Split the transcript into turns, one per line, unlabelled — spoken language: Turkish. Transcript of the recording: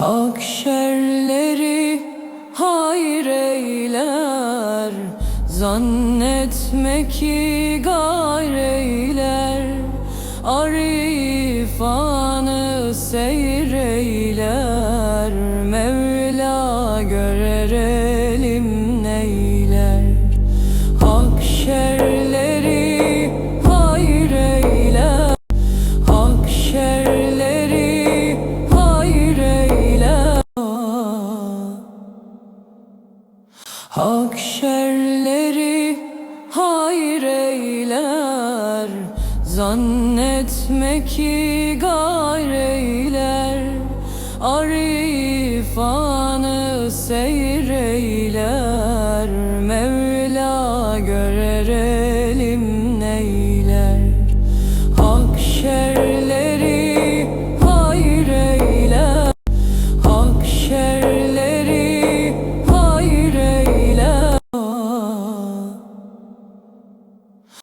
Hak şerleri hayır eyler Zannetme ki gayreyler Arifanı seyreyler Mevla görer Hak şerleri hayır eyler Zannetme ki gayreyler Arifanı seyreyler Mevla görer